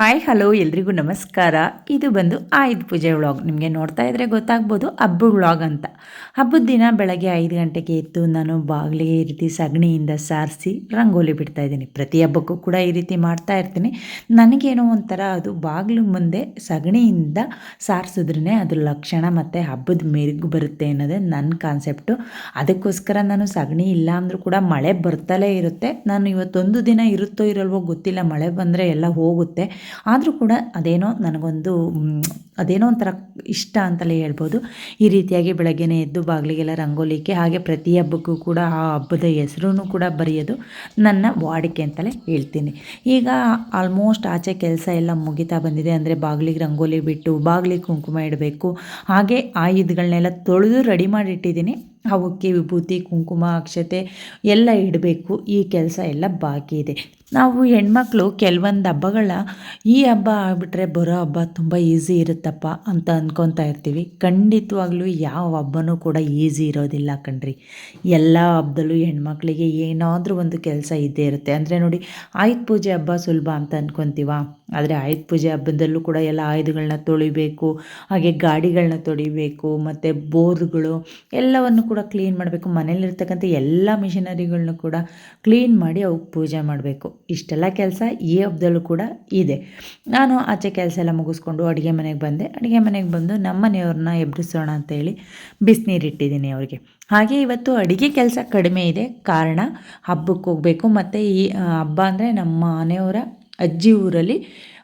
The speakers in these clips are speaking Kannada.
ಹಾಯ್, ಹಲೋ, ಎಲ್ರಿಗೂ ನಮಸ್ಕಾರ. ಇದು ಬಂದು ಆಯುಧ ಪೂಜೆ ವ್ಲಾಗ್. ನಿಮಗೆ ನೋಡ್ತಾ ಇದ್ರೆ ಗೊತ್ತಾಗ್ಬೋದು, ಹಬ್ಬ ವ್ಲಾಗ್ ಅಂತ. ಹಬ್ಬದ ದಿನ ಬೆಳಗ್ಗೆ ಐದು ಗಂಟೆಗೆ ಎದ್ದು ನಾನು ಬಾಗಿಲಿಗೆ ಈ ರೀತಿ ಸಗಣಿಯಿಂದ ಸಾರಿಸಿ ರಂಗೋಲಿ ಬಿಡ್ತಾ ಇದ್ದೀನಿ. ಪ್ರತಿ ಹಬ್ಬಕ್ಕೂ ಕೂಡ ಈ ರೀತಿ ಮಾಡ್ತಾ ಇರ್ತೀನಿ. ನನಗೇನೋ ಒಂಥರ ಅದು ಬಾಗಿಲು ಮುಂದೆ ಸಗಣಿಯಿಂದ ಸಾರಿಸಿದ್ರೇ ಅದು ಲಕ್ಷಣ ಮತ್ತು ಹಬ್ಬದ ಮೆರುಗು ಬರುತ್ತೆ ಅನ್ನೋದೇ ನನ್ನ ಕಾನ್ಸೆಪ್ಟು ಅದಕ್ಕೋಸ್ಕರ ನಾನು ಸಗಣಿ ಇಲ್ಲ ಅಂದರೂ ಕೂಡ ಮಳೆ ಬರ್ತಲೇ ಇರುತ್ತೆ. ನಾನು ಇವತ್ತೊಂದು ದಿನ ಇರುತ್ತೋ ಇರಲ್ವೋ ಗೊತ್ತಿಲ್ಲ. ಮಳೆ ಬಂದರೆ ಎಲ್ಲ ಹೋಗುತ್ತೆ. ಆದರೂ ಕೂಡ ಅದೇನೋ ನನಗೊಂದು ಅದೇನೋ ಒಂಥರ ಇಷ್ಟ ಅಂತಲೇ ಹೇಳ್ಬೋದು. ಈ ರೀತಿಯಾಗಿ ಬೆಳಗ್ಗೆನೇ ಎದ್ದು ಬಾಗಿಲಿಗೆಲ್ಲ ರಂಗೋಲಿಕ್ಕೆ ಹಾಗೆ ಪ್ರತಿ ಹಬ್ಬಕ್ಕೂ ಕೂಡ ಆ ಹಬ್ಬದ ಹೆಸರೂ ಕೂಡ ಬರೆಯೋದು ನನ್ನ ವಾಡಿಕೆ ಅಂತಲೇ ಹೇಳ್ತೀನಿ. ಈಗ ಆಲ್ಮೋಸ್ಟ್ ಆಚೆ ಕೆಲಸ ಎಲ್ಲ ಮುಗಿತಾ ಬಂದಿದೆ ಅಂದರೆ ಬಾಗಿಲಿಗೆ ರಂಗೋಲಿ ಬಿಟ್ಟು ಬಾಗಿಲಿಗೆ ಕುಂಕುಮ ಇಡಬೇಕು. ಹಾಗೆ ಆಯುಧಗಳನ್ನೆಲ್ಲ ತೊಳೆದು ರೆಡಿ ಮಾಡಿಟ್ಟಿದ್ದೀನಿ. ಅವಕ್ಕೆ ವಿಭೂತಿ, ಕುಂಕುಮ, ಅಕ್ಷತೆ ಎಲ್ಲ ಇಡಬೇಕು. ಈ ಕೆಲಸ ಎಲ್ಲ ಬಾಕಿ ಇದೆ. ನಾವು ಹೆಣ್ಮಕ್ಳು ಕೆಲವೊಂದು ಹಬ್ಬಗಳ ಈ ಹಬ್ಬ ಆಗಿಬಿಟ್ರೆ ಬರೋ ಹಬ್ಬ ತುಂಬ ಈಸಿ ಇರುತ್ತಪ್ಪ ಅಂತ ಅಂದ್ಕೊತಾ ಇರ್ತೀವಿ. ಖಂಡಿತವಾಗ್ಲೂ ಯಾವ ಹಬ್ಬನೂ ಕೂಡ ಈಸಿ ಇರೋದಿಲ್ಲ ಕಣ್ರಿ. ಎಲ್ಲ ಹಬ್ಬದಲ್ಲೂ ಹೆಣ್ಮಕ್ಳಿಗೆ ಏನಾದರೂ ಒಂದು ಕೆಲಸ ಇದ್ದೇ ಇರುತ್ತೆ. ಅಂದರೆ ನೋಡಿ, ಆಯುಧ ಪೂಜೆ ಹಬ್ಬ ಸುಲಭ ಅಂತ ಅಂದ್ಕೊತೀವ ಆದರೆ ಆಯುಧ ಪೂಜೆ ಹಬ್ಬದಲ್ಲೂ ಕೂಡ ಎಲ್ಲ ಆಯುಧಗಳನ್ನ ತೊಳಿಬೇಕು, ಹಾಗೆ ಗಾಡಿಗಳನ್ನ ತೊಳಿಬೇಕು, ಮತ್ತು ಬೋರ್ಗಳು ಎಲ್ಲವನ್ನು ಕೂಡ ಕ್ಲೀನ್ ಮಾಡಬೇಕು. ಮನೇಲಿರ್ತಕ್ಕಂಥ ಎಲ್ಲ ಮಿಷನರಿಗಳನ್ನೂ ಕೂಡ ಕ್ಲೀನ್ ಮಾಡಿ ಅವಕ್ಕೆ ಪೂಜೆ ಮಾಡಬೇಕು. ಇಷ್ಟೆಲ್ಲ ಕೆಲಸ ಈ ಹಬ್ಬದಲ್ಲೂ ಕೂಡ ಇದೆ. ನಾನು ಆಚೆ ಕೆಲಸ ಎಲ್ಲ ಮುಗಿಸ್ಕೊಂಡು ಅಡುಗೆ ಮನೆಗೆ ಬಂದೆ. ಅಡುಗೆ ಮನೆಗೆ ಬಂದು ನಮ್ಮ ಮನೆಯವ್ರನ್ನ ಎಬ್ಬಿಸೋಣ ಅಂತೇಳಿ ಬಿಸಿನೀರು ಇಟ್ಟಿದ್ದೀನಿ ಅವ್ರಿಗೆ. ಹಾಗೆ ಇವತ್ತು ಅಡುಗೆ ಕೆಲಸ ಕಡಿಮೆ ಇದೆ. ಕಾರಣ ಹಬ್ಬಕ್ಕೆ ಹೋಗಬೇಕು. ಮತ್ತು ಈ ಹಬ್ಬ ಅಂದರೆ ನಮ್ಮ ಮನೆಯವರ ಅಜ್ಜಿ ಊರಲ್ಲಿ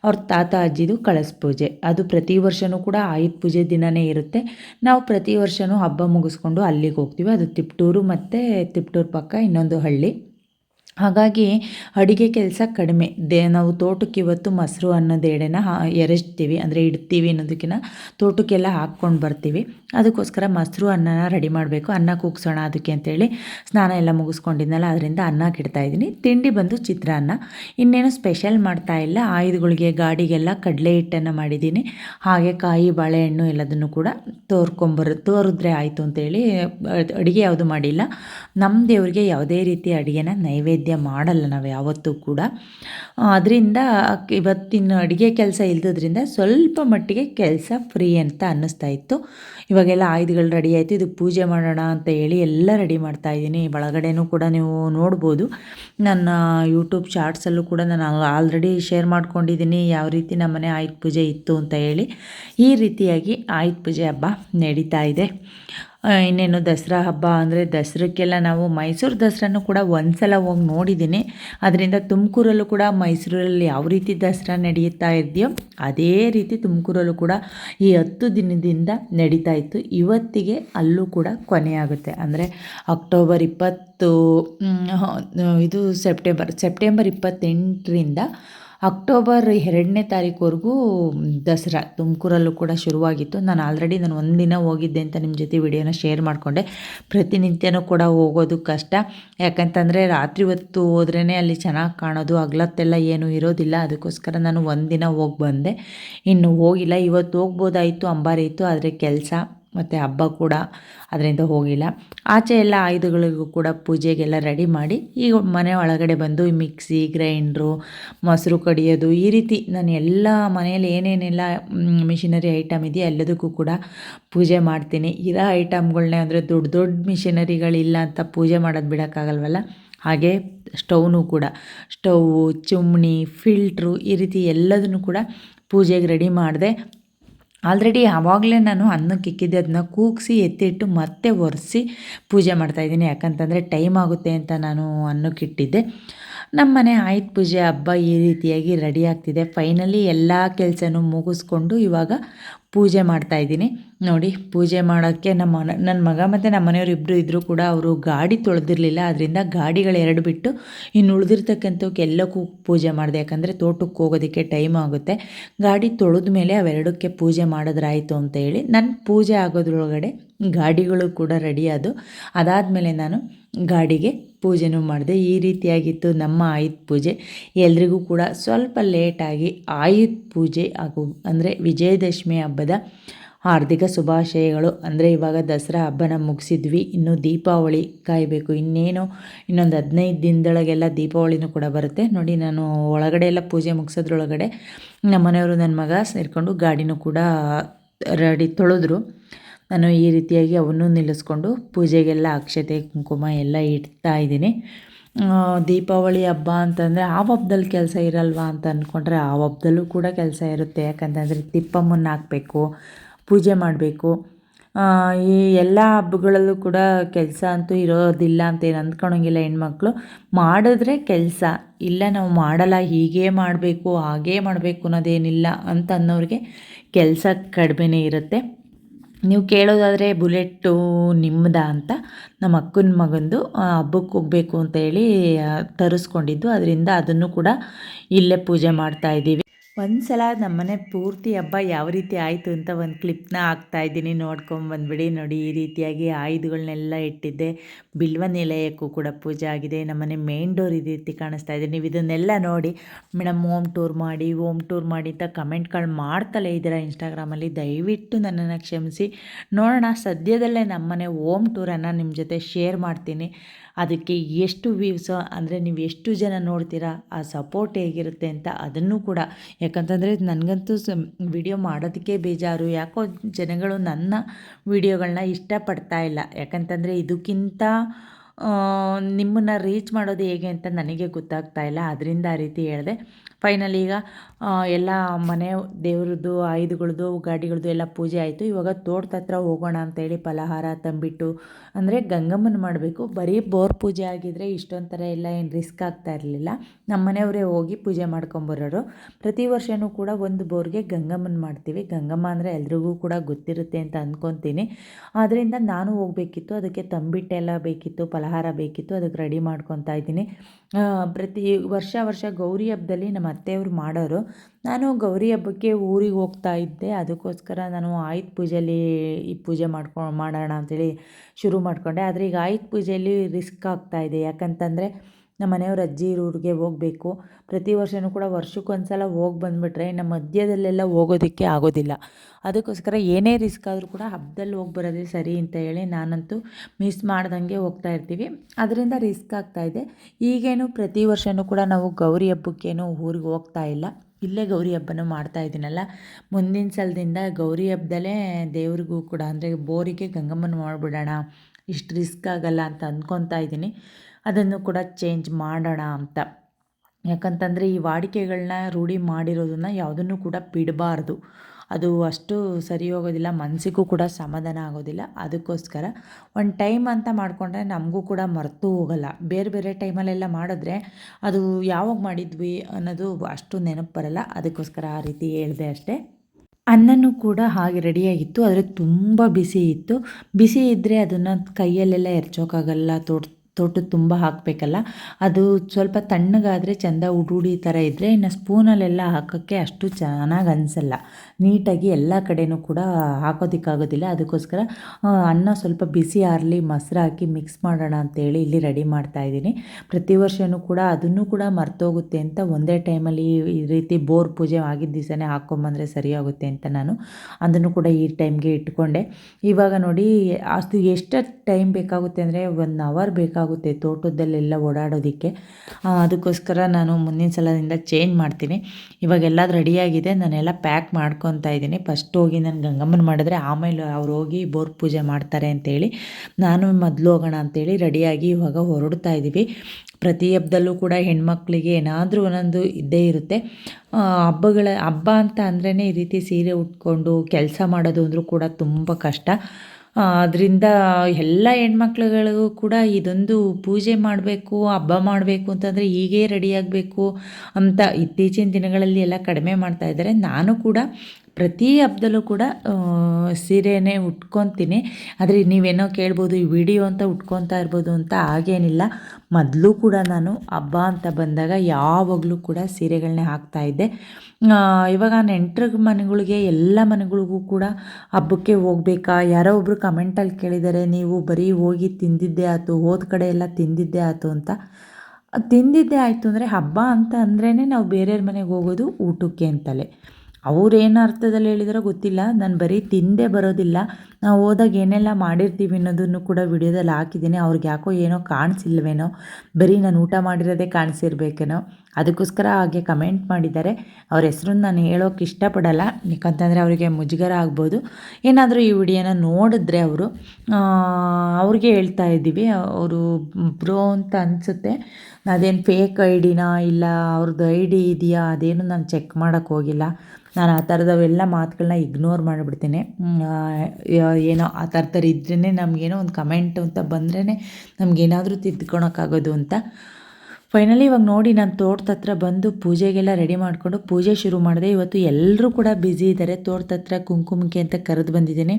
ಅವ್ರ ತಾತ ಅಜ್ಜಿದು ಕಳಸ ಪೂಜೆ. ಅದು ಪ್ರತಿ ವರ್ಷವೂ ಕೂಡ ಆಯುಧ ಪೂಜೆ ದಿನವೇ ಇರುತ್ತೆ. ನಾವು ಪ್ರತಿ ವರ್ಷವೂ ಹಬ್ಬ ಮುಗಿಸ್ಕೊಂಡು ಅಲ್ಲಿಗೆ ಹೋಗ್ತೀವಿ. ಅದು ತಿಪ್ಟೂರು ಮತ್ತು ತಿಪ್ಟೂರು ಪಕ್ಕ ಇನ್ನೊಂದು ಹಳ್ಳಿ. ಹಾಗಾಗಿ ಅಡುಗೆ ಕೆಲಸ ಕಡಿಮೆ. ದೇ, ನಾವು ತೋಟಕ್ಕೆ ಇವತ್ತು ಮೊಸರು ಅನ್ನೋದು ಎಡೆನ ಎರಚ್ತೀವಿ, ಅಂದರೆ ಇಡ್ತೀವಿ ಅನ್ನೋದಕ್ಕಿಂತ ತೋಟಕ್ಕೆಲ್ಲ ಹಾಕ್ಕೊಂಡು ಬರ್ತೀವಿ. ಅದಕ್ಕೋಸ್ಕರ ಮೊಸರು ಅನ್ನನ ರೆಡಿ ಮಾಡಬೇಕು. ಅನ್ನ ಕೂಗ್ಸೋಣ ಅದಕ್ಕೆ ಅಂತೇಳಿ ಸ್ನಾನ ಎಲ್ಲ ಮುಗಿಸ್ಕೊಂಡಿದ್ನಲ್ಲ, ಅದರಿಂದ ಅನ್ನ ಇದ್ದೀನಿ. ತಿಂಡಿ ಬಂದು ಚಿತ್ರಾನ್ನ ಇನ್ನೇನು ಸ್ಪೆಷಲ್ ಮಾಡ್ತಾ ಇಲ್ಲ. ಆಯುಧಗಳಿಗೆ ಗಾಡಿಗೆಲ್ಲ ಕಡಲೆ ಹಿಟ್ಟನ್ನು ಮಾಡಿದ್ದೀನಿ. ಹಾಗೆ ಕಾಯಿ, ಬಾಳೆಹಣ್ಣು ಎಲ್ಲದನ್ನು ಕೂಡ ತೋರ್ಕೊಂಬರು, ತೋರಿದ್ರೆ ಆಯಿತು ಅಂತೇಳಿ ಅಡುಗೆ ಯಾವುದು ಮಾಡಿಲ್ಲ. ನಮ್ಮ ದೇವರಿಗೆ ಯಾವುದೇ ರೀತಿ ಅಡುಗೆನ ನೈವೇದ್ಯ ಮಾಡಲ್ಲ ನಾವು ಯಾವತ್ತೂ ಕೂಡ. ಅದರಿಂದ ಇವತ್ತಿನ ಅಡುಗೆ ಕೆಲಸ ಇಲ್ದದ್ರಿಂದ ಸ್ವಲ್ಪ ಮಟ್ಟಿಗೆ ಕೆಲಸ ಫ್ರೀ ಅಂತ ಅನ್ನಿಸ್ತಾ ಇತ್ತು. ಇವಾಗೆಲ್ಲ ಆಯುಧಗಳು ರೆಡಿ ಆಯಿತು ಇದು ಪೂಜೆ ಮಾಡೋಣ ಅಂತ ಹೇಳಿ ಎಲ್ಲ ರೆಡಿ ಮಾಡ್ತಾ ಇದ್ದೀನಿ. ಒಳಗಡೆನೂ ಕೂಡ ನೀವು ನೋಡ್ಬೋದು. ನನ್ನ ಯೂಟ್ಯೂಬ್ ಶಾರ್ಟ್ಸಲ್ಲೂ ಕೂಡ ನಾನು ಆಲ್ರೆಡಿ ಶೇರ್ ಮಾಡ್ಕೊಂಡಿದ್ದೀನಿ, ಯಾವ ರೀತಿ ನಮ್ಮ ಮನೆ ಆಯುಧ ಪೂಜೆ ಇತ್ತು ಅಂತ ಹೇಳಿ. ಈ ರೀತಿಯಾಗಿ ಆಯುಧ ಪೂಜೆ ಹಬ್ಬ ನಡೀತಾ ಇದೆ. ಇನ್ನೇನು ದಸರಾ ಹಬ್ಬ ಅಂದರೆ ದಸರಕ್ಕೆಲ್ಲ ನಾವು ಮೈಸೂರು ದಸರಾನು ಕೂಡ ಒಂದು ಸಲ ಹೋಗಿ ನೋಡಿದ್ದೀನಿ. ಅದರಿಂದ ತುಮಕೂರಲ್ಲೂ ಕೂಡ ಮೈಸೂರಲ್ಲಿ ಯಾವ ರೀತಿ ದಸರಾ ನಡೆಯುತ್ತಾ ಇದೆಯೋ ಅದೇ ರೀತಿ ತುಮಕೂರಲ್ಲೂ ಕೂಡ ಈ ಹತ್ತು ದಿನದಿಂದ ನಡೀತಾ ಇತ್ತು. ಇವತ್ತಿಗೆ ಅಲ್ಲೂ ಕೂಡ ಕೊನೆಯಾಗುತ್ತೆ ಅಂದರೆ ಅಕ್ಟೋಬರ್ ಇಪ್ಪತ್ತು ಇದು ಸೆಪ್ಟೆಂಬರ್ ಸೆಪ್ಟೆಂಬರ್ ಇಪ್ಪತ್ತೆಂಟರಿಂದ ಅಕ್ಟೋಬರ್ ಎರಡನೇ ತಾರೀಕುವರೆಗೂ ದಸರಾ ತುಮಕೂರಲ್ಲೂ ಕೂಡ ಶುರುವಾಗಿತ್ತು. ನಾನು ಆಲ್ರೆಡಿ ನಾನು ಒಂದಿನ ಹೋಗಿದ್ದೆ ಅಂತ ನಿಮ್ಮ ಜೊತೆ ವಿಡಿಯೋನ ಶೇರ್ ಮಾಡಿಕೊಂಡೆ. ಪ್ರತಿನಿತ್ಯನೂ ಕೂಡ ಹೋಗೋದು ಕಷ್ಟ. ಯಾಕಂತಂದರೆ ರಾತ್ರಿ ಹೊತ್ತು ಹೋದ್ರೇ ಅಲ್ಲಿ ಚೆನ್ನಾಗಿ ಕಾಣೋದು ಅಗ್ಲತ್ತೆಲ್ಲ ಏನೂ ಇರೋದಿಲ್ಲ. ಅದಕ್ಕೋಸ್ಕರ ನಾನು ಒಂದಿನ ಹೋಗಿ ಬಂದೆ. ಇನ್ನು ಹೋಗಿಲ್ಲ. ಇವತ್ತು ಹೋಗ್ಬೋದಾಯಿತು, ಅಂಬಾರಿ ಇತ್ತು, ಆದರೆ ಕೆಲಸ ಮತ್ತು ಹಬ್ಬ ಕೂಡ ಅದರಿಂದ ಹೋಗಿಲ್ಲ. ಆಚೆ ಎಲ್ಲ ಆಯುಧಗಳಿಗೂ ಕೂಡ ಪೂಜೆಗೆಲ್ಲ ರೆಡಿ ಮಾಡಿ ಈಗ ಮನೆ ಒಳಗಡೆ ಬಂದು ಮಿಕ್ಸಿ ಗ್ರೈಂಡ್ರು ಮೊಸರು ಕಡಿಯೋದು ಈ ರೀತಿ ನಾನು ಎಲ್ಲ ಮನೆಯಲ್ಲಿ ಏನೇನೆಲ್ಲ ಮಿಷಿನರಿ ಐಟಮ್ ಇದೆಯೋ ಎಲ್ಲದಕ್ಕೂ ಕೂಡ ಪೂಜೆ ಮಾಡ್ತೀನಿ. ಇರೋ ಐಟಮ್ಗಳನ್ನೇ ಅಂದರೆ ದೊಡ್ಡ ದೊಡ್ಡ ಮಿಷಿನರಿಗಳಿಲ್ಲ ಅಂತ ಪೂಜೆ ಮಾಡೋದು ಬಿಡೋಕ್ಕಾಗಲ್ವಲ್ಲ? ಹಾಗೆ ಸ್ಟೌನು ಕೂಡ. ಸ್ಟೌವು ಚುಮ್ಣಿ ಫಿಲ್ಟ್ರು ಈ ರೀತಿ ಎಲ್ಲದನ್ನು ಕೂಡ ಪೂಜೆಗೆ ರೆಡಿ ಮಾಡಿದೆ. ಆಲ್ರೆಡಿ ಆವಾಗಲೇ ನಾನು ಅನ್ನಕ್ಕೆ ಇಕ್ಕಿದ್ದೆ. ಅದನ್ನ ಕೂಗಿಸಿ, ಎತ್ತಿಟ್ಟು ಮತ್ತೆ ಒರೆಸಿ ಪೂಜೆ ಮಾಡ್ತಾಯಿದ್ದೀನಿ ಯಾಕಂತಂದರೆ ಟೈಮ್ ಆಗುತ್ತೆ ಅಂತ ನಾನು ಅನ್ನಕ್ಕೆ ಇಟ್ಟಿದ್ದೆ. ನಮ್ಮ ಮನೆ ಆಯುಧ ಪೂಜೆ ಹಬ್ಬ ಈ ರೀತಿಯಾಗಿ ರೆಡಿ ಆಗ್ತಿದೆ. ಫೈನಲಿ ಎಲ್ಲ ಕೆಲಸನೂ ಮುಗಿಸ್ಕೊಂಡು ಇವಾಗ ಪೂಜೆ ಮಾಡ್ತಾ ಇದ್ದೀನಿ. ನೋಡಿ, ಪೂಜೆ ಮಾಡೋಕ್ಕೆ ನಮ್ಮ ನನ್ನ ಮಗ ಮತ್ತು ನಮ್ಮ ಮನೆಯವರು ಇಬ್ಬರು ಇದ್ದರೂ ಕೂಡ ಅವರು ಗಾಡಿ ತೊಳೆದಿರಲಿಲ್ಲ. ಅದರಿಂದ ಗಾಡಿಗಳು ಎರಡು ಬಿಟ್ಟು ಇನ್ನು ಉಳಿದಿರ್ತಕ್ಕಂಥವು ಎಲ್ಲಕ್ಕೂ ಪೂಜೆ ಮಾಡಿದೆ. ಯಾಕಂದರೆ ತೋಟಕ್ಕೆ ಹೋಗೋದಕ್ಕೆ ಟೈಮ್ ಆಗುತ್ತೆ. ಗಾಡಿ ತೊಳೆದ ಮೇಲೆ ಅವೆರಡಕ್ಕೆ ಪೂಜೆ ಮಾಡಿದ್ರಾಯಿತು ಅಂತ ಹೇಳಿ ನನ್ನ ಪೂಜೆ ಆಗೋದ್ರೊಳಗಡೆ ಗಾಡಿಗಳು ಕೂಡ ರೆಡಿ ಅದು. ಅದಾದಮೇಲೆ ನಾನು ಗಾಡಿಗೆ ಪೂಜೆನೂ ಮಾಡಿದೆ. ಈ ರೀತಿಯಾಗಿತ್ತು ನಮ್ಮ ಆಯುಧ ಪೂಜೆ. ಎಲ್ರಿಗೂ ಕೂಡ ಸ್ವಲ್ಪ ಲೇಟಾಗಿ ಆಯುಧ ಪೂಜೆ ಹಾಗೂ ಅಂದರೆ ವಿಜಯದಶಮಿ ಹಬ್ಬದ ಹಾರ್ದಿಕ ಶುಭಾಶಯಗಳು. ಅಂದರೆ ಇವಾಗ ದಸರಾ ಹಬ್ಬನ ಮುಗಿಸಿದ್ವಿ. ಇನ್ನು ದೀಪಾವಳಿ ಕಾಯಬೇಕು. ಇನ್ನೇನು, ಇನ್ನೊಂದು ಹದಿನೈದು ದಿನದೊಳಗೆಲ್ಲ ದೀಪಾವಳಿನೂ ಕೂಡ ಬರುತ್ತೆ. ನೋಡಿ, ನಾನು ಒಳಗಡೆ ಎಲ್ಲ ಪೂಜೆ ಮುಗಿಸೋದ್ರೊಳಗಡೆ ನಮ್ಮ ಮನೆಯವರು ನನ್ನ ಮಗ ಸೇರಿಕೊಂಡು ಗಾಡಿನೂ ಕೂಡ ರೆಡಿ ತೊಳೆದ್ರು. ನಾನು ಈ ರೀತಿಯಾಗಿ ಅವನ್ನೂ ನಿಲ್ಲಿಸ್ಕೊಂಡು ಪೂಜೆಗೆಲ್ಲ ಅಕ್ಷತೆ, ಕುಂಕುಮ ಎಲ್ಲ ಇಡ್ತಾ ಇದ್ದೀನಿ. ದೀಪಾವಳಿ ಹಬ್ಬ ಅಂತಂದರೆ ಆ ಹಬ್ಬದಲ್ಲಿ ಕೆಲಸ ಇರಲ್ವಾ ಅಂತ ಅಂದ್ಕೊಂಡ್ರೆ ಆ ಹಬ್ಬದಲ್ಲೂ ಕೂಡ ಕೆಲಸ ಇರುತ್ತೆ. ಯಾಕಂತಂದರೆ ತಿಪ್ಪಮ್ಮನ್ನ ಹಾಕಬೇಕು, ಪೂಜೆ ಮಾಡಬೇಕು. ಈ ಎಲ್ಲ ಹಬ್ಬಗಳಲ್ಲೂ ಕೂಡ ಕೆಲಸ ಅಂತೂ ಇರೋದಿಲ್ಲ ಅಂತ ಏನು ಅಂದ್ಕೊಳಂಗಿಲ್ಲ ಹೆಣ್ಮಕ್ಳು. ಮಾಡಿದ್ರೆ ಕೆಲಸ, ಇಲ್ಲ ನಾವು ಮಾಡಲ್ಲ, ಹೀಗೇ ಮಾಡಬೇಕು, ಹಾಗೇ ಮಾಡಬೇಕು ಅನ್ನೋದೇನಿಲ್ಲ ಅಂತ ಅನ್ನೋರಿಗೆ ಕೆಲಸ ಕಡಿಮೆನೇ ಇರುತ್ತೆ. ನೀವು ಕೇಳೋದಾದರೆ ಬುಲೆಟ್ಟು ನಿಮ್ಮದ ಅಂತ ನಮ್ಮ ಅಕ್ಕನ ಮಗಂದು ಹಬ್ಬಕ್ಕೆ ಹೋಗಬೇಕು ಅಂತ ಹೇಳಿ ತರಿಸ್ಕೊಂಡಿದ್ದು. ಅದರಿಂದ ಅದನ್ನು ಕೂಡ ಇಲ್ಲೇ ಪೂಜೆ ಮಾಡ್ತಾ ಇದ್ದೀವಿ. ಒಂದು ಸಲ ನಮ್ಮನೆ ಪೂರ್ತಿ ಹಬ್ಬ ಯಾವ ರೀತಿ ಆಯಿತು ಅಂತ ಒಂದು ಕ್ಲಿಪ್ನ ಇದ್ದೀನಿ. ನೋಡ್ಕೊಂಬಂದ್ಬಿಡಿ ನೋಡಿ, ಈ ರೀತಿಯಾಗಿ ಆಯುಧಗಳನ್ನೆಲ್ಲ ಇಟ್ಟಿದ್ದೆ. ಬಿಲ್ವ ನಿಲಯಕ್ಕೂ ಕೂಡ ಪೂಜೆ ಆಗಿದೆ. ನಮ್ಮನೆ ಮೇನ್ ಡೋರ್ ಈ ರೀತಿ ಕಾಣಿಸ್ತಾ ಇದೆ. ನೀವು ಇದನ್ನೆಲ್ಲ ನೋಡಿ, ಮೇಡಮ್ ಓಮ್ ಟೂರ್ ಮಾಡಿ ಓಮ್ ಟೂರ್ ಮಾಡಿ ಅಂತ ಕಮೆಂಟ್ಗಳು ಮಾಡ್ತಲೇ ಇದ್ದೀರಾ ಇನ್ಸ್ಟಾಗ್ರಾಮಲ್ಲಿ ದಯವಿಟ್ಟು ನನ್ನನ್ನು ಕ್ಷಮಿಸಿ. ನೋಡೋಣ, ಸದ್ಯದಲ್ಲೇ ನಮ್ಮನೆ ಓಮ್ ಟೂರನ್ನು ನಿಮ್ಮ ಜೊತೆ ಶೇರ್ ಮಾಡ್ತೀನಿ. ಅದಕ್ಕೆ ಎಷ್ಟು ವ್ಯೂಸ್ ಅಂದರೆ ನೀವು ಎಷ್ಟು ಜನ ನೋಡ್ತೀರಾ, ಆ ಸಪೋರ್ಟ್ ಹೇಗಿರುತ್ತೆ ಅಂತ ಅದನ್ನು ಕೂಡ ಯಾಕಂತಂದರೆ ನನಗಂತೂ ಸ ವಿಡಿಯೋ ಮಾಡೋದಕ್ಕೆ ಬೇಜಾರು. ಯಾಕೋ ಜನಗಳು ನನ್ನ ವಿಡಿಯೋಗಳನ್ನ ಇಷ್ಟಪಡ್ತಾ ಇಲ್ಲ. ಯಾಕಂತಂದರೆ ಇದಕ್ಕಿಂತ ನಿಮ್ಮನ್ನು ರೀಚ್ ಮಾಡೋದು ಹೇಗೆ ಅಂತ ನನಗೆ ಗೊತ್ತಾಗ್ತಾ ಇಲ್ಲ. ಅದರಿಂದ ಆ ರೀತಿ ಹೇಳಿದೆ. ಫೈನಲ್ ಈಗ ಎಲ್ಲ ಮನೆ ದೇವ್ರದ್ದು ಆಯುಧಗಳದ್ದು ಗಾಡಿಗಳದ್ದು ಎಲ್ಲ ಪೂಜೆ ಆಯಿತು. ಇವಾಗ ತೋಟದ ಹತ್ರ ಹೋಗೋಣ ಅಂತೇಳಿ ಫಲಹಾರ ತಂಬಿಟ್ಟು ಅಂದರೆ ಗಂಗಮ್ಮನ ಮಾಡಬೇಕು. ಬರೀ ಬೋರ್ ಪೂಜೆ ಆಗಿದ್ದರೆ ಇಷ್ಟೊಂದು ಥರ ಎಲ್ಲ ಏನು ರಿಸ್ಕ್ ಆಗ್ತಾ ಇರಲಿಲ್ಲ. ನಮ್ಮ ಮನೆಯವರೇ ಹೋಗಿ ಪೂಜೆ ಮಾಡ್ಕೊಂಬರೋರು. ಪ್ರತಿ ವರ್ಷವೂ ಕೂಡ ಒಂದು ಬೋರ್ಗೆ ಗಂಗಮ್ಮನ ಮಾಡ್ತೀವಿ. ಗಂಗಮ್ಮ ಅಂದರೆ ಎಲ್ರಿಗೂ ಕೂಡ ಗೊತ್ತಿರುತ್ತೆ ಅಂತ ಅಂದ್ಕೊತೀನಿ ಆದ್ದರಿಂದ ನಾನು ಹೋಗಬೇಕಿತ್ತು, ಅದಕ್ಕೆ ತಂಬಿಟ್ಟೆಲ್ಲ ಬೇಕಿತ್ತು, ಫಲಹಾರ ಬೇಕಿತ್ತು ಅದಕ್ಕೆ ರೆಡಿ ಮಾಡ್ಕೊತಾ ಇದ್ದೀನಿ. ಪ್ರತಿ ವರ್ಷ ವರ್ಷ ಗೌರಿ ಹಬ್ಬದಲ್ಲಿ ನಮ್ಮ ಅತ್ತೆಯವರು ಮಾಡೋರು. ನಾನು ಗೌರಿ ಹಬ್ಬಕ್ಕೆ ಊರಿಗೆ ಹೋಗ್ತಾ ಇದ್ದೆ. ಅದಕ್ಕೋಸ್ಕರ ನಾನು ಆಯುಧ ಪೂಜೆಯಲ್ಲಿ ಈ ಪೂಜೆ ಮಾಡ್ಕೊ, ಮಾಡೋಣ ಅಂತೇಳಿ ಶುರು ಮಾಡಿಕೊಂಡೆ. ಆದರೆ ಈಗ ಆಯುಧ ಪೂಜೆಯಲ್ಲಿ ರಿಸ್ಕ್ ಆಗ್ತಾ ಇದೆ. ಯಾಕಂತಂದರೆ ನಮ್ಮ ಮನೆಯವ್ರ ಅಜ್ಜಿ ಊರಿಗೆ ಹೋಗಬೇಕು. ಪ್ರತಿ ವರ್ಷವೂ ಕೂಡ ವರ್ಷಕ್ಕೊಂದು ಸಲ ಹೋಗಿ ಬಂದುಬಿಟ್ರೆ ನಮ್ಮ ಮಧ್ಯದಲ್ಲೆಲ್ಲ ಹೋಗೋದಕ್ಕೆ ಆಗೋದಿಲ್ಲ. ಅದಕ್ಕೋಸ್ಕರ ಏನೇ ರಿಸ್ಕ್ ಆದರೂ ಕೂಡ ಹಬ್ಬದಲ್ಲಿ ಹೋಗಿ ಬರೋದೇ ಸರಿ ಅಂತ ಹೇಳಿ ನಾನಂತೂ ಮಿಸ್ ಮಾಡ್ದಂಗೆ ಹೋಗ್ತಾ ಇರ್ತೀವಿ. ಅದರಿಂದ ರಿಸ್ಕ್ ಇದೆ. ಈಗೇನು ಪ್ರತಿ ವರ್ಷವೂ ಕೂಡ ನಾವು ಗೌರಿ ಹಬ್ಬಕ್ಕೇನು ಊರಿಗೆ ಹೋಗ್ತಾ ಇಲ್ಲ. ಇಲ್ಲೇ ಗೌರಿ ಹಬ್ಬನ ಮಾಡ್ತಾ ಇದ್ದೀನಲ್ಲ. ಮುಂದಿನ ಸಲದಿಂದ ಗೌರಿ ಹಬ್ಬದಲ್ಲೇ ದೇವ್ರಿಗೂ ಕೂಡ ಅಂದರೆ ಬೋರಿಗೆ ಗಂಗಮ್ಮನ ಮಾಡಿಬಿಡೋಣ. ಇಷ್ಟು ರಿಸ್ಕ್ ಆಗಲ್ಲ ಅಂತ ಅಂದ್ಕೊತಾ ಇದ್ದೀನಿ. ಅದನ್ನು ಕೂಡ ಚೇಂಜ್ ಮಾಡೋಣ ಅಂತ. ಯಾಕಂತಂದರೆ ಈ ವಾಡಿಕೆಗಳನ್ನ ರೂಢಿ ಮಾಡಿರೋದನ್ನು ಯಾವುದನ್ನು ಕೂಡ ಬಿಡಬಾರ್ದು. ಅದು ಅಷ್ಟು ಸರಿ ಹೋಗೋದಿಲ್ಲ ಮನಸ್ಸಿಗೂ ಕೂಡ ಸಮಾಧಾನ ಆಗೋದಿಲ್ಲ. ಅದಕ್ಕೋಸ್ಕರ ಒಂದು ಟೈಮ್ ಅಂತ ಮಾಡಿಕೊಂಡ್ರೆ ನಮಗೂ ಕೂಡ ಮರೆತು ಹೋಗಲ್ಲ. ಬೇರೆ ಬೇರೆ ಟೈಮಲ್ಲೆಲ್ಲ ಮಾಡಿದ್ರೆ ಅದು ಯಾವಾಗ ಮಾಡಿದ್ವಿ ಅನ್ನೋದು ಅಷ್ಟು ನೆನಪು ಬರಲ್ಲ. ಅದಕ್ಕೋಸ್ಕರ ಆ ರೀತಿ ಹೇಳಿದೆ ಅಷ್ಟೇ. ಅನ್ನನೂ ಕೂಡ ಹಾಗೆ ರೆಡಿಯಾಗಿತ್ತು ಆದರೆ ತುಂಬ ಬಿಸಿ ಇತ್ತು. ಬಿಸಿ ಇದ್ದರೆ ಅದನ್ನು ಕೈಯಲ್ಲೆಲ್ಲ ಎರ್ಚೋಕ್ಕಾಗಲ್ಲ ತೋಟ ತೋಟದ ತುಂಬ ಹಾಕಬೇಕಲ್ಲ, ಅದು ಸ್ವಲ್ಪ ತಣ್ಣಗಾದರೆ ಚೆಂದ ಉಡುಡಿ ಥರ ಇದ್ದರೆ ಇನ್ನು ಸ್ಪೂನಲ್ಲೆಲ್ಲ ಹಾಕೋಕ್ಕೆ ಅಷ್ಟು ಚೆನ್ನಾಗಿ ಅನಿಸಲ್ಲ. ನೀಟಾಗಿ ಎಲ್ಲ ಕಡೆಯೂ ಕೂಡ ಹಾಕೋದಕ್ಕಾಗೋದಿಲ್ಲ. ಅದಕ್ಕೋಸ್ಕರ ಅನ್ನ ಸ್ವಲ್ಪ ಬಿಸಿ ಆರಲಿ ಮೊಸರು ಹಾಕಿ ಮಿಕ್ಸ್ ಮಾಡೋಣ ಅಂತೇಳಿ ಇಲ್ಲಿ ರೆಡಿ ಮಾಡ್ತಾ ಇದ್ದೀನಿ. ಪ್ರತಿ ವರ್ಷವೂ ಕೂಡ ಅದನ್ನು ಕೂಡ ಮರ್ತೋಗುತ್ತೆ ಅಂತ ಒಂದೇ ಟೈಮಲ್ಲಿ ಈ ರೀತಿ ಬೋರ್ ಪೂಜೆ ಆಗಿದ್ದ ದಿವಸನೇ ಹಾಕ್ಕೊಂಬಂದರೆ ಸರಿಯಾಗುತ್ತೆ ಅಂತ ನಾನು ಅದನ್ನು ಕೂಡ ಈ ಟೈಮ್ಗೆ ಇಟ್ಕೊಂಡೆ. ಇವಾಗ ನೋಡಿ ಅದು ಎಷ್ಟು ಟೈಮ್ ಬೇಕಾಗುತ್ತೆ ಅಂದರೆ, ಒನ್ ಅವರ್ ಬೇಕಾಗುತ್ತೆ. ಆಗುತ್ತೆ ತೋಟದಲ್ಲೆಲ್ಲ ಓಡಾಡೋದಕ್ಕೆ. ಅದಕ್ಕೋಸ್ಕರ ನಾನು ಮುಂದಿನ ಸಲದಿಂದ ಚೇಂಜ್ ಮಾಡ್ತೀನಿ. ಇವಾಗೆಲ್ಲ ರೆಡಿಯಾಗಿದೆ, ನಾನೆಲ್ಲ ಪ್ಯಾಕ್ ಮಾಡ್ಕೊತಾ ಇದ್ದೀನಿ. ಫಸ್ಟ್ ಹೋಗಿ ನಾನು ಗಂಗಮ್ಮನ ಮಾಡಿದ್ರೆ ಆಮೇಲೆ ಅವ್ರು ಹೋಗಿ ಬೋರ್ ಪೂಜೆ ಮಾಡ್ತಾರೆ ಅಂತೇಳಿ ನಾನು ಮೊದಲು ಹೋಗೋಣ ಅಂತೇಳಿ ರೆಡಿಯಾಗಿ ಇವಾಗ ಹೊರಡ್ತಾ ಇದ್ದೀವಿ. ಪ್ರತಿ ಹಬ್ಬದಲ್ಲೂ ಕೂಡ ಹೆಣ್ಮಕ್ಳಿಗೆ ಏನಾದರೂ ಒಂದೊಂದು ಇದ್ದೇ ಇರುತ್ತೆ. ಹಬ್ಬಗಳ, ಹಬ್ಬ ಅಂತ ಅಂದ್ರೇ ಈ ರೀತಿ ಸೀರೆ ಉಟ್ಕೊಂಡು ಕೆಲಸ ಮಾಡೋದು ಅಂದರೂ ಕೂಡ ತುಂಬ ಕಷ್ಟ. ಅದರಿಂದ ಎಲ್ಲ ಹೆಣ್ಮಕ್ಳುಗಳಿಗೂ ಕೂಡ ಇದೊಂದು ಪೂಜೆ ಮಾಡಬೇಕು, ಹಬ್ಬ ಮಾಡಬೇಕು ಅಂತಂದರೆ ಹೀಗೇ ರೆಡಿಯಾಗಬೇಕು ಅಂತ ಇತ್ತೀಚಿನ ದಿನಗಳಲ್ಲಿ ಎಲ್ಲ ಕಡಿಮೆ ಮಾಡ್ತಾ ಇದ್ದಾರೆ. ನಾನು ಕೂಡ ಪ್ರತಿ ಹಬ್ಬದಲ್ಲೂ ಕೂಡ ಸೀರೆನೇ ಉಟ್ಕೊತೀನಿ. ಆದರೆ ನೀವೇನೋ ಕೇಳ್ಬೋದು, ಈ ವಿಡಿಯೋ ಅಂತ ಉಟ್ಕೊತಾ ಇರ್ಬೋದು ಅಂತ ಹಾಗೇನಿಲ್ಲ. ಮೊದಲು ಕೂಡ ನಾನು ಹಬ್ಬ ಅಂತ ಬಂದಾಗ ಯಾವಾಗಲೂ ಕೂಡ ಸೀರೆಗಳನ್ನೇ ಹಾಕ್ತಾಯಿದ್ದೆ ಇವಾಗ ನೆಂಟ್ರ ಮನೆಗಳಿಗೆ ಎಲ್ಲ ಮನೆಗಳಿಗೂ ಕೂಡ ಹಬ್ಬಕ್ಕೆ ಹೋಗ್ಬೇಕಾ? ಯಾರೋ ಒಬ್ಬರು ಕಮೆಂಟಲ್ಲಿ ಕೇಳಿದ್ದಾರೆ, ನೀವು ಬರೀ ಹೋಗಿ ತಿಂದಿದ್ದೆ ಆಯ್ತು, ಹೋದ ಕಡೆ ಎಲ್ಲ ತಿಂದಿದ್ದೆ ಆಯ್ತು ಅಂತ. ತಿಂದಿದ್ದೆ ಆಯಿತು ಅಂದರೆ ಹಬ್ಬ ಅಂತ ಅಂದ್ರೇ ನಾವು ಬೇರೆಯವ್ರ ಮನೆಗೆ ಹೋಗೋದು ಊಟಕ್ಕೆ ಅಂತಲೇ. ಅವ್ರೇನು ಅರ್ಥದಲ್ಲಿ ಹೇಳಿದಾರೋ ಗೊತ್ತಿಲ್ಲ. ನಾನು ಬರೀ ತಿಂದೇ ಬರೋದಿಲ್ಲ. ನಾವು ಹೋದಾಗ ಏನೆಲ್ಲ ಮಾಡಿರ್ತೀವಿ ಅನ್ನೋದನ್ನು ಕೂಡ ವಿಡಿಯೋದಲ್ಲಿ ಹಾಕಿದ್ದೀನಿ. ಅವ್ರಿಗೆ ಯಾಕೋ ಏನೋ ಕಾಣಿಸಿಲ್ವೇನೋ. ಬರೀ ನಾನು ಊಟ ಮಾಡಿರೋದೇ ಕಾಣಿಸಿರ್ಬೇಕೇನೋ. ಅದಕ್ಕೋಸ್ಕರ ಹಾಗೆ ಕಮೆಂಟ್ ಮಾಡಿದ್ದಾರೆ. ಅವ್ರ ಹೆಸ್ರನ್ನ ನಾನು ಹೇಳೋಕೆ ಇಷ್ಟಪಡಲ್ಲ. ಯಾಕಂತಂದರೆ ಅವರಿಗೆ ಮುಜುಗರ ಆಗ್ಬೋದು. ಏನಾದರೂ ಈ ವಿಡಿಯೋನ ನೋಡಿದ್ರೆ ಅವರು ಅವ್ರಿಗೆ ಹೇಳ್ತಾ ಇದ್ದೀವಿ. ಅವರು ಬ್ರೋ ಅಂತ ಅನಿಸುತ್ತೆ. ಅದೇನು ಫೇಕ್ ಐ ಡಿನಾ ಇಲ್ಲ ಅವ್ರದ್ದು ಐ ಡಿ ಇದೆಯಾ, ಅದೇನು ನಾನು ಚೆಕ್ ಮಾಡೋಕ್ಕೆ ಹೋಗಿಲ್ಲ. ನಾನು ಆ ಥರದವೆಲ್ಲ ಮಾತುಗಳನ್ನ ಇಗ್ನೋರ್ ಮಾಡಿಬಿಡ್ತೀನಿ. ಏನೋ ಆ ಥರ ಥರ ಇದ್ರೇ ನಮಗೇನೋ ಒಂದು ಕಮೆಂಟ್ ಅಂತ ಬಂದ್ರೇ ನಮಗೇನಾದರೂ ತಿದ್ಕೊಳಕ್ಕಾಗೋದು ಅಂತ. ಫೈನಲಿ ಇವಾಗ ನೋಡಿ ನಾನು ತೋಟದ ಹತ್ರ ಬಂದು ಪೂಜೆಗೆಲ್ಲ ರೆಡಿ ಮಾಡಿಕೊಂಡು ಪೂಜೆ ಶುರು ಮಾಡಿದೆ. ಇವತ್ತು ಎಲ್ಲರೂ ಕೂಡ ಬ್ಯುಸಿ ಇದ್ದಾರೆ ತೋಟದ ಹತ್ರ ಕುಂಕುಮಕ್ಕೆ ಅಂತ ಕರೆದು ಬಂದಿದ್ದೀನಿ.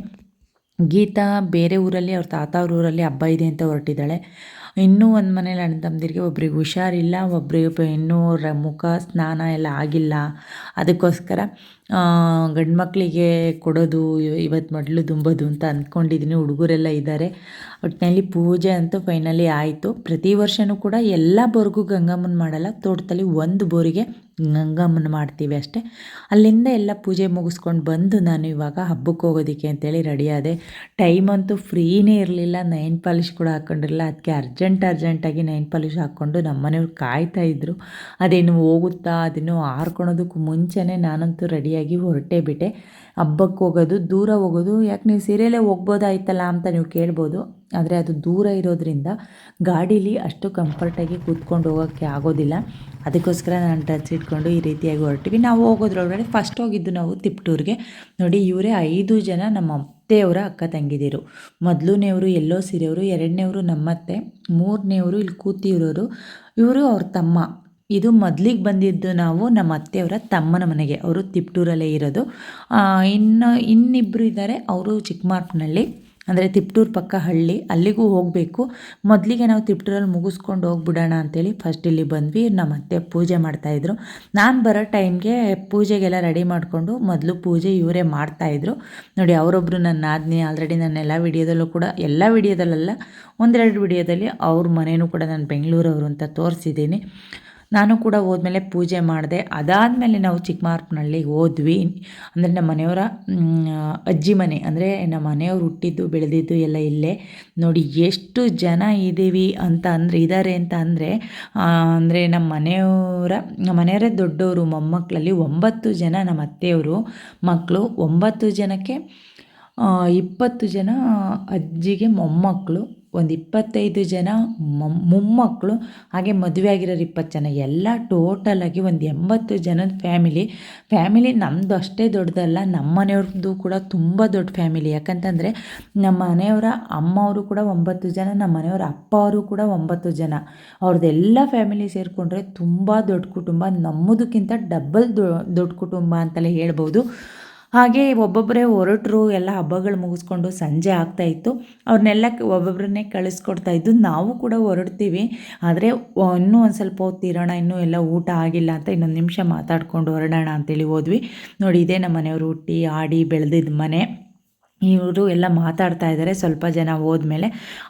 ಗೀತಾ ಬೇರೆ ಊರಲ್ಲಿ, ಅವ್ರ ತಾತ ಅವ್ರ ಊರಲ್ಲಿ ಹಬ್ಬ ಇದೆ ಅಂತ ಹೊರಟಿದ್ದಾಳೆ. ಇನ್ನೂ ಒಂದು ಮನೇಲಿ ಅಣ್ಣ ತಮ್ಮದಿರಿಗೆ ಒಬ್ರಿಗೆ ಹುಷಾರಿಲ್ಲ ಒಬ್ರಿಗೆ ಇನ್ನೂ ಮುಖ ಸ್ನಾನ ಎಲ್ಲ ಆಗಿಲ್ಲ. ಅದಕ್ಕೋಸ್ಕರ ಗಂಡು ಮಕ್ಕಳಿಗೆ ಕೊಡೋದು ಇವತ್ತು ಮಡ್ಲು ತುಂಬೋದು ಅಂತ ಅಂದ್ಕೊಂಡಿದ್ದೀನಿ ಹುಡುಗರೆಲ್ಲ ಇದ್ದಾರೆ ಒಟ್ಟಿನಲ್ಲಿ ಪೂಜೆ ಅಂತೂ ಫೈನಲಿ ಆಯಿತು. ಪ್ರತಿ ವರ್ಷವೂ ಕೂಡ ಎಲ್ಲ ಬೋರ್ಗೂ ಗಂಗಮ್ಮನ ಮಾಡಲ್ಲ, ತೋಟದಲ್ಲಿ ಒಂದು ಬೋರಿಗೆ ಗಂಗಮ್ಮನ ಮಾಡ್ತೀವಿ ಅಷ್ಟೇ. ಅಲ್ಲಿಂದ ಎಲ್ಲ ಪೂಜೆ ಮುಗಿಸ್ಕೊಂಡು ಬಂದು ನಾನು ಇವಾಗ ಹಬ್ಬಕ್ಕೆ ಹೋಗೋದಕ್ಕೆ ಅಂತೇಳಿ ರೆಡಿಯಾದೆ ಟೈಮ್ ಅಂತೂ ಫ್ರೀನೇ ಇರಲಿಲ್ಲ, ನೈನ್ ಪಾಲಿಶ್ ಕೂಡ ಹಾಕ್ಕೊಂಡಿರಲಿಲ್ಲ ಅದಕ್ಕೆ ಅರ್ಜೆಂಟ್ ಅರ್ಜೆಂಟಾಗಿ ನೈನ್ ಪಾಲಿಶ್ ಹಾಕ್ಕೊಂಡು ನಮ್ಮ ಮನೆಯವ್ರು ಕಾಯ್ತಾ ಇದ್ದರು ಅದೇನು ಹೋಗುತ್ತಾ ಅದನ್ನು ಹಾರ್ಕೊಳೋದಕ್ಕೂ ಮುಂಚೆನೇ ನಾನಂತೂ ರೆಡಿಯಾಗಿ ಹೊರಟೇ ಬಿಟ್ಟೆ. ಹಬ್ಬಕ್ಕೆ ಹೋಗೋದು, ದೂರ ಹೋಗೋದು, ಯಾಕೆ ನೀವು ಸೀರೆಯಲ್ಲೇ ಹೋಗ್ಬೋದಾಯ್ತಲ್ಲ ಅಂತ ನೀವು ಕೇಳ್ಬೋದು. ಆದರೆ ಅದು ದೂರ ಇರೋದ್ರಿಂದ ಗಾಡೀಲಿ ಅಷ್ಟು ಕಂಫರ್ಟಾಗಿ ಕೂತ್ಕೊಂಡು ಹೋಗೋಕ್ಕೆ ಆಗೋದಿಲ್ಲ. ಅದಕ್ಕೋಸ್ಕರ ನಾನು ಟಚ್ ಇಟ್ಕೊಂಡು ಈ ರೀತಿಯಾಗಿ ಹೊರಟಿವಿ. ನಾವು ಹೋಗೋದ್ರೊಳಗಡೆ ಫಸ್ಟ್ ಹೋಗಿದ್ದು ನಾವು ತಿಪ್ಟೂರಿಗೆ. ನೋಡಿ, ಇವರೇ ಐದು ಜನ ನಮ್ಮ ಅತ್ತೆಯವರ ಅಕ್ಕ ತಂಗಿದಿರು. ಮೊದಲನೇವರು ಎಲ್ಲೋ ಸೀರೆಯವರು ಎರಡನೇವರು ನಮ್ಮತ್ತೆ ಮೂರನೇವರು ಇಲ್ಲಿ ಕೂತಿರೋರು. ಇವರು ಅವ್ರ ತಮ್ಮ. ಇದು ಮೊದಲಿಗೆ ಬಂದಿದ್ದು ನಾವು ನಮ್ಮ ಅತ್ತೆಯವರ ತಮ್ಮನ ಮನೆಗೆ. ಅವರು ತಿಪ್ಟೂರಲ್ಲೇ ಇರೋದು. ಇನ್ನು ಇನ್ನಿಬ್ಬರು ಇದ್ದಾರೆ. ಅವರು ಚಿಕ್ಕಮಾರ್ಪ್ನಲ್ಲಿ ಅಂದರೆ ತಿಪ್ಟೂರು ಪಕ್ಕ ಹಳ್ಳಿ. ಅಲ್ಲಿಗೂ ಹೋಗಬೇಕು. ಮೊದಲಿಗೆ ನಾವು ತಿಪ್ಟೂರಲ್ಲಿ ಮುಗಿಸ್ಕೊಂಡು ಹೋಗ್ಬಿಡೋಣ ಅಂತೇಳಿ ಫಸ್ಟ್ ಇಲ್ಲಿ ಬಂದ್ವಿ. ನಮ್ಮ ಅತ್ತೆ ಪೂಜೆ ಮಾಡ್ತಾಯಿದ್ರು ನಾನು ಬರೋ ಟೈಮ್ಗೆ ಪೂಜೆಗೆಲ್ಲ ರೆಡಿ ಮಾಡಿಕೊಂಡು ಮೊದಲು ಪೂಜೆ ಇವರೇ ಮಾಡ್ತಾಯಿದ್ರು ನೋಡಿ ಅವರೊಬ್ಬರು ನನ್ನ ಆದ್ನಿ ಆಲ್ರೆಡಿ ನನ್ನ ಎಲ್ಲ ವಿಡಿಯೋದಲ್ಲೂ ಕೂಡ, ಎಲ್ಲ ವಿಡಿಯೋದಲ್ಲೆಲ್ಲ, ಒಂದೆರಡು ವಿಡಿಯೋದಲ್ಲಿ ಅವ್ರ ಮನೇನೂ ಕೂಡ ನಾನು ಬೆಂಗಳೂರವರು ಅಂತ ತೋರಿಸಿದ್ದೀನಿ. ನಾನು ಕೂಡ ಹೋದ್ಮೇಲೆ ಪೂಜೆ ಮಾಡಿದೆ. ಅದಾದಮೇಲೆ ನಾವು ಚಿಕ್ಕಮಾರ್ಪನಹಳ್ಳಿ ಹೋದ್ವಿ. ಅಂದರೆ ನಮ್ಮ ಮನೆಯವರ ಅಜ್ಜಿ ಮನೆ, ಅಂದರೆ ನಮ್ಮ ಮನೆಯವ್ರು ಹುಟ್ಟಿದ್ದು, ಬೆಳೆದಿದ್ದು ಎಲ್ಲ ಇಲ್ಲೇ. ನೋಡಿ ಎಷ್ಟು ಜನ ಇದ್ದೀವಿ ಅಂತ ಅಂದರೆ ಇದ್ದಾರೆ ಅಂತ ಅಂದರೆ ಅಂದರೆ ನಮ್ಮ ಮನೆಯವರ, ನಮ್ಮ ಮನೆಯವರೇ ದೊಡ್ಡವರು ಮೊಮ್ಮಕ್ಕಳಲ್ಲಿ ಒಂಬತ್ತು ಜನ ನಮ್ಮ ಅತ್ತೆಯವರು, ಮಕ್ಕಳು ಒಂಬತ್ತು ಜನಕ್ಕೆ ಇಪ್ಪತ್ತು ಜನ ಅಜ್ಜಿಗೆ ಮೊಮ್ಮಕ್ಕಳು ಒಂದು ಇಪ್ಪತ್ತೈದು ಜನ ಮೊಮ್ಮಕ್ಕಳು ಹಾಗೆ ಮದುವೆ ಆಗಿರೋರು ಇಪ್ಪತ್ತು ಜನ. ಎಲ್ಲ ಟೋಟಲಾಗಿ ಒಂದು ಎಂಬತ್ತು ಜನದ ಫ್ಯಾಮಿಲಿ ಫ್ಯಾಮಿಲಿ ನಮ್ಮದು ಅಷ್ಟೇ ದೊಡ್ಡದಲ್ಲ, ನಮ್ಮ ಮನೆಯವ್ರದ್ದು ಕೂಡ ತುಂಬ ದೊಡ್ಡ ಫ್ಯಾಮಿಲಿ ಯಾಕಂತಂದರೆ ನಮ್ಮ ಮನೆಯವರ ಅಮ್ಮವರು ಕೂಡ ಒಂಬತ್ತು ಜನ, ನಮ್ಮ ಮನೆಯವರ ಅಪ್ಪ ಅವರು ಕೂಡ ಒಂಬತ್ತು ಜನ. ಅವ್ರದ್ದೆಲ್ಲ ಫ್ಯಾಮಿಲಿ ಸೇರಿಕೊಂಡ್ರೆ ತುಂಬ ದೊಡ್ಡ ಕುಟುಂಬ. ನಮ್ಮದಕ್ಕಿಂತ ಡಬ್ಬಲ್ ದೊಡ್ಡ ಕುಟುಂಬ ಅಂತಲೇ ಹೇಳ್ಬೋದು. ಹಾಗೆ ಒಬ್ಬೊಬ್ಬರೇ ಹೊರಟರು, ಎಲ್ಲ ಹಬ್ಬಗಳು ಮುಗಿಸ್ಕೊಂಡು ಸಂಜೆ ಆಗ್ತಾಯಿತ್ತು ಅವ್ರನ್ನೆಲ್ಲ ಒಬ್ಬೊಬ್ಬರನ್ನೇ ಕಳಿಸ್ಕೊಡ್ತಾ ಇದ್ದು, ನಾವು ಕೂಡ ಹೊರಡ್ತೀವಿ. ಆದರೆ ಇನ್ನೂ ಒಂದು ಸ್ವಲ್ಪ ಹೊತ್ತಿರೋಣ ಇನ್ನೂ ಎಲ್ಲ ಊಟ ಆಗಿಲ್ಲ ಅಂತ ಇನ್ನೊಂದು ನಿಮಿಷ ಮಾತಾಡ್ಕೊಂಡು ಹೊರಡೋಣ ಅಂತೇಳಿ ಹೋದ್ವಿ. ನೋಡಿ, ಇದೇ ನಮ್ಮ ಮನೆಯವರು ಹುಟ್ಟಿ, ಆಡಿ ಬೆಳೆದಿದ್ದ ಮನೆ. ಇವರು ಎಲ್ಲ ಮಾತಾಡ್ತಾ ಇದ್ದಾರೆ ಸ್ವಲ್ಪ ಜನ ಹೋದ್ಮೇಲೆ.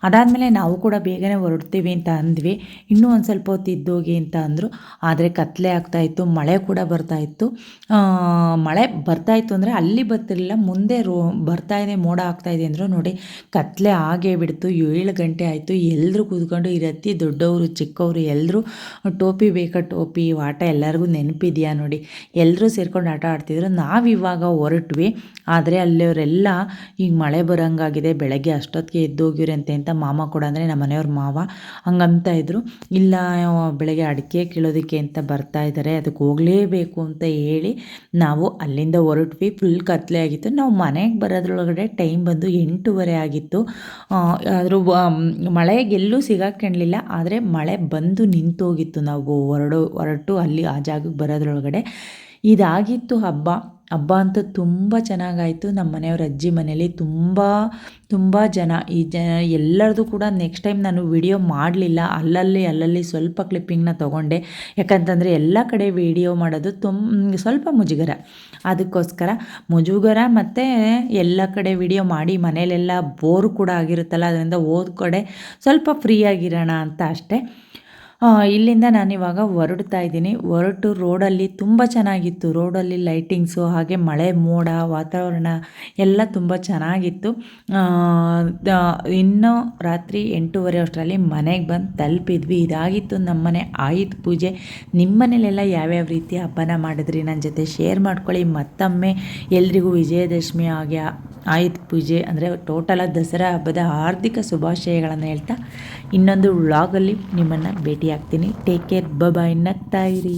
ಅದಾದಮೇಲೆ ನಾವು ಕೂಡ ಬೇಗನೆ ಹೊರಡ್ತೀವಿ ಅಂತ ಅಂದ್ವಿ. ಇನ್ನೂ ಒಂದು ಸ್ವಲ್ಪ ಹೊತ್ತು ಇದ್ದೋಗಿ ಅಂತ ಅಂದರು. ಆದರೆ ಕತ್ತಲೆ ಆಗ್ತಾಯಿತ್ತು ಮಳೆ ಕೂಡ ಬರ್ತಾಯಿತ್ತು ಮಳೆ ಬರ್ತಾಯಿತ್ತು ಅಂದರೆ ಅಲ್ಲಿ ಬರ್ತಿರಲಿಲ್ಲ, ಮುಂದೆ ರೋ ಇದೆ, ಮೋಡ ಆಗ್ತಾಯಿದೆ ಅಂದರು ನೋಡಿ. ಕತ್ತಲೆ ಆಗೇ ಬಿಡ್ತು, ಏಳು ಗಂಟೆ ಆಯಿತು ಎಲ್ಲರೂ ಕೂತ್ಕೊಂಡು ಇರತ್ತಿ, ದೊಡ್ಡವರು, ಚಿಕ್ಕವರು ಎಲ್ಲರೂ ಟೋಪಿ ಬೇಕಾ ಟೋಪಿ ಆಟ ಎಲ್ಲರಿಗೂ ನೆನಪಿದೆಯಾ ನೋಡಿ. ಎಲ್ಲರೂ ಸೇರ್ಕೊಂಡು ಆಟ ಆಡ್ತಿದ್ರು. ನಾವು ಇವಾಗ ಹೊರಟ್ವಿ, ಆದರೆ ಅಲ್ಲಿಯವರೆಲ್ಲ ಈಗ ಮಳೆ ಬರೋಂಗಾಗಿದೆ, ಬೆಳಗ್ಗೆ ಅಷ್ಟೊತ್ತಿಗೆ ಎದ್ದೋಗಿರಂತೆ ಅಂತ ಮಾಮ ಕೂಡ ಅಂದರೆ ನಮ್ಮ ಮನೆಯವ್ರ ಮಾವ ಹಂಗಂತ ಇದ್ದರು ಇಲ್ಲ ಬೆಳಗ್ಗೆ ಅಡಿಕೆ ಕೀಳೋದಕ್ಕೆ ಅಂತ ಬರ್ತಾ ಇದ್ದಾರೆ ಅದಕ್ಕೆ ಹೋಗಲೇಬೇಕು ಅಂತ ಹೇಳಿ ನಾವು ಅಲ್ಲಿಂದ ಹೊರಟ್ವಿ. ಫುಲ್ ಕತ್ಲೆ ಆಗಿತ್ತು. ನಾವು ಮನೆಗೆ ಬರೋದ್ರೊಳಗಡೆ ಟೈಮ್ ಬಂದು ಎಂಟೂವರೆ ಆಗಿತ್ತು. ಆದರೂ ಮಳೆಗೆಲ್ಲೂ ಸಿಗಾಕೊಂಡಿಲ್ಲ ಆದರೆ ಮಳೆ ಬಂದು ನಿಂತೋಗಿತ್ತು ನಾವು ಹೊರಡು, ಹೊರಟು ಅಲ್ಲಿ ಆ ಜಾಗಕ್ಕೆ ಬರೋದ್ರೊಳಗಡೆ. ಇದಾಗಿತ್ತು ಹಬ್ಬ. ಹಬ್ಬ ಅಂತೂ ತುಂಬ ಚೆನ್ನಾಗಾಯಿತು. ನಮ್ಮ ಮನೆಯವ್ರ ಅಜ್ಜಿ ಮನೇಲಿ ತುಂಬ ತುಂಬ ಜನ. ಈ ಜನ ಎಲ್ಲರದು ಕೂಡ ನೆಕ್ಸ್ಟ್ ಟೈಮ್ ನಾನು ವಿಡಿಯೋ ಮಾಡಲಿಲ್ಲ. ಅಲ್ಲಲ್ಲಿ ಅಲ್ಲಲ್ಲಿ ಸ್ವಲ್ಪ ಕ್ಲಿಪ್ಪಿಂಗ್ನ ತೊಗೊಂಡೆ. ಯಾಕಂತಂದರೆ ಎಲ್ಲ ಕಡೆ ವಿಡಿಯೋ ಮಾಡೋದು ತುಂಬ ಸ್ವಲ್ಪ ಮುಜುಗರ. ಅದಕ್ಕೋಸ್ಕರ ಮುಜುಗರ ಮತ್ತು ಎಲ್ಲ ಕಡೆ ವಿಡಿಯೋ ಮಾಡಿ, ಮನೇಲೆಲ್ಲ ಬೋರ್ ಕೂಡ ಆಗಿರುತ್ತಲ್ಲ, ಅದರಿಂದ ಓದ್ ಕಡೆ ಸ್ವಲ್ಪ ಫ್ರೀ ಆಗಿರೋಣ ಅಂತ ಅಷ್ಟೇ. ಇಲ್ಲಿಂದ ನಾನು ಇವಾಗ ಹೊರಡ್ತಾ ಇದ್ದೀನಿ. ಹೊರಟು ರೋಡಲ್ಲಿ ತುಂಬ ಚೆನ್ನಾಗಿತ್ತು. ರೋಡಲ್ಲಿ ಲೈಟಿಂಗ್ಸು, ಹಾಗೆ ಮಳೆ ಮೋಡ, ವಾತಾವರಣ ಎಲ್ಲ ತುಂಬ ಚೆನ್ನಾಗಿತ್ತು. ಇನ್ನೂ ರಾತ್ರಿ ಎಂಟೂವರೆ ಅಷ್ಟರಲ್ಲಿ ಮನೆಗೆ ಬಂದು ತಲುಪಿದ್ವಿ. ಇದಾಗಿತ್ತು ನಮ್ಮನೆ. ಆಯುಧ ಪೂಜೆ. ನಿಮ್ಮನೇಲೆಲ್ಲ ಯಾವ್ಯಾವ ರೀತಿ ಹಬ್ಬನ ಮಾಡಿದ್ರಿ? ನನ್ನ ಜೊತೆ ಶೇರ್ ಮಾಡ್ಕೊಳ್ಳಿ. ಮತ್ತೊಮ್ಮೆ ಎಲ್ರಿಗೂ ವಿಜಯದಶಮಿ ಹಾಗೆ ಆಯುಧ ಪೂಜೆ, ಅಂದರೆ ಟೋಟಲಾಗಿ ದಸರಾ ಹಬ್ಬದ ಹಾರ್ದಿಕ ಶುಭಾಶಯಗಳನ್ನು ಹೇಳ್ತಾ ಇನ್ನೊಂದು ವ್ಲಾಗಲ್ಲಿ ನಿಮ್ಮನ್ನು ಭೇಟಿ ಆಗ್ತೀನಿ ಟೇಕ್ ಕೇರ್ ಬಬಾಯ್ ನಗ್ತಾ ಇರಿ.